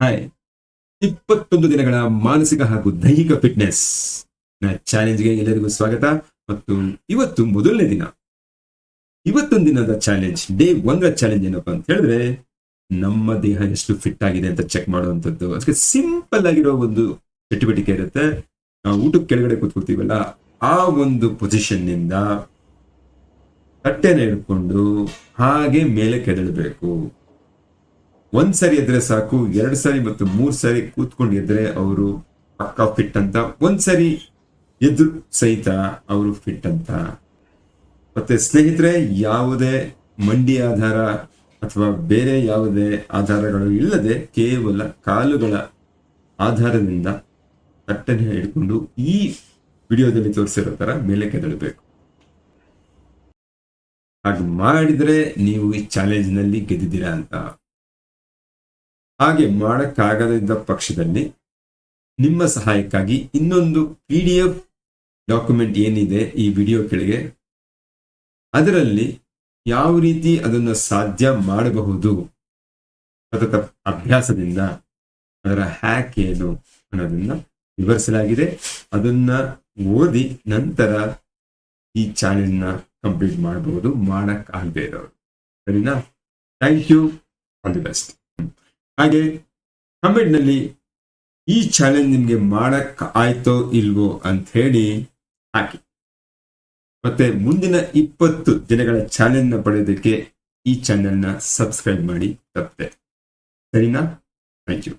Hi. ಇಪ್ಪತ್ತೊಂದು ದಿನಗಳ ಮಾನಸಿಕ ಹಾಗೂ ದೈಹಿಕ ಫಿಟ್ನೆಸ್. ನ ಚಾಲೆಂಜ್ಗೆ ಎಲ್ಲರಿಗೂ ಸ್ವಾಗತ ಮತ್ತು ಇವತ್ತು ಮೊದಲನೇ ದಿನ. ಇವತ್ತೊಂದು ದಿನದ ಚಾಲೆಂಜ್, ಡೇ ಒಂದರ ಚಾಲೆಂಜ್ ಏನಪ್ಪಾ ಅಂತ ಹೇಳಿದ್ರೆ, ನಮ್ಮ ದೇಹ ಎಷ್ಟು ಫಿಟ್ ಆಗಿದೆ ಅಂತ ಚೆಕ್ ಮಾಡುವಂಥದ್ದು. ಅದಕ್ಕೆ ಸಿಂಪಲ್ ಆಗಿರೋ ಒಂದು ಚಟುವಟಿಕೆ ಇರುತ್ತೆ. ನಾವು ಊಟಕ್ಕೆ ಕೆಳಗಡೆ ಕೂತ್ಕೊಳ್ತೀವಲ್ಲ, ಆ ಒಂದು ಪೊಸಿಷನ್ನಿಂದ ತಟ್ಟೆನ ಹಿಡ್ಕೊಂಡು ಹಾಗೆ ಮೇಲೆ ಕೆದಳಬೇಕು. ಒಂದ್ ಸರಿ ಎದ್ರೆ ಸಾಕು, ಎರಡ್ ಸರಿ ಮತ್ತು ಮೂರ್ ಸರಿ ಕೂತ್ಕೊಂಡು ಎದ್ರೆ ಅವರು ಪಕ್ಕಾ ಫಿಟ್ ಅಂತ, ಒಂದ್ ಸರಿ ಎದ್ರು ಸಹಿತ ಅವರು ಫಿಟ್ ಅಂತ. ಮತ್ತೆ ಸ್ನೇಹಿತರೆ, ಯಾವುದೇ ಮಂಡಿ ಆಧಾರ ಅಥವಾ ಬೇರೆ ಯಾವುದೇ ಆಧಾರಗಳು ಇಲ್ಲದೆ ಕೇವಲ ಕಾಲುಗಳ ಆಧಾರದಿಂದ ತಟ್ಟನೆ ಹಿಡ್ಕೊಂಡು ಈ ವಿಡಿಯೋದಲ್ಲಿ ತೋರಿಸಿರೋ ತರ ಮೇಲೆ ಕೆದಳಬೇಕು. ಹಾಗೆ ಮಾಡಿದ್ರೆ ನೀವು ಈ ಚಾಲೆಂಜ್ನಲ್ಲಿ ಗೆದ್ದಿದ್ದೀರಾ ಅಂತ ಹಾಗೆ ಮಾಡಕ್ಕಾಗದಿದ್ದ ಪಕ್ಷದಲ್ಲಿ ನಿಮ್ಮ ಸಹಾಯಕ್ಕಾಗಿ ಇನ್ನೊಂದು ಪಿ ಡಿ ಎಫ್ ಡಾಕ್ಯುಮೆಂಟ್ ಏನಿದೆ ಈ ವಿಡಿಯೋ ಕೆಳಗೆ, ಅದರಲ್ಲಿ ಯಾವ ರೀತಿ ಅದನ್ನು ಸಾಧ್ಯ ಮಾಡಬಹುದು ಸತತ ಅಭ್ಯಾಸದಿಂದ, ಅದರ ಹ್ಯಾಕ್ ಏನು ಅನ್ನೋದನ್ನು ವಿವರಿಸಲಾಗಿದೆ. ಅದನ್ನ ಓದಿ ನಂತರ ಈ ಚಾನೆಲ್ನ ಕಂಪ್ಲೀಟ್ ಮಾಡಬಹುದು ಮಾಡಕ್ ಇರೋರು. ಸರಿನಾ? Thank you. All the best. ಹಾಗೆ ಕಮೆಂಟ್ನಲ್ಲಿ ಈ ಚಾಲೆಂಜ್ ನಿಮಗೆ ಮಾಡಕ್ ಆಯ್ತೋ ಇಲ್ವೋ ಅಂತ ಹೇಳಿ ಹಾಕಿ. ಮತ್ತೆ ಮುಂದಿನ ಇಪ್ಪತ್ತು ದಿನಗಳ ಚಾಲೆಂಜ್ನ ಪಡೆಯೋದಕ್ಕೆ ಈ ಚಾನೆಲ್ನ ಸಬ್ಸ್ಕ್ರೈಬ್ ಮಾಡಿ ತಪ್ಪದೆ. ಸರಿನಾ? Thank you